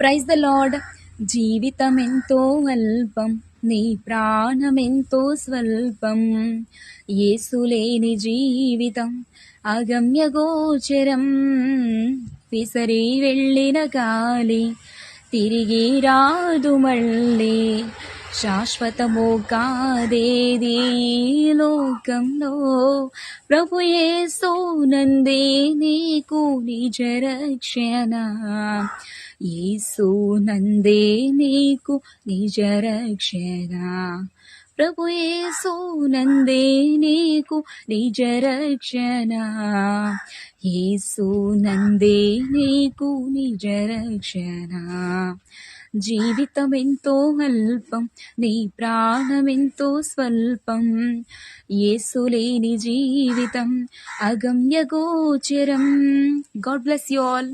Praise the lord జీవితం ఎంతో అల్పం నీ ప్రాణమెంతో స్వల్పం. ఏసులేని జీవితం అగమ్య గోచరం. విసరి వెళ్ళిన గాలి తిరిగి రాదు మళ్ళీ. శాశ్వతము కాదేది ఈ లోకంలో ప్రభు యేసునందే నీకు నిజ రక్షణ యేసునందే నీకు నిజ రక్షణ ప్రభు యేసునందే నీకు నిజ రక్షణ. యేసునందే నీకు నిజ రక్షణ. జీవితం ఎంతో అల్పం నీ ప్రాణమెంతో స్వల్పం. యేసులేని జీవితం అగమ్యగోచరం గాడ్ బ్లెస్ యు ఆల్.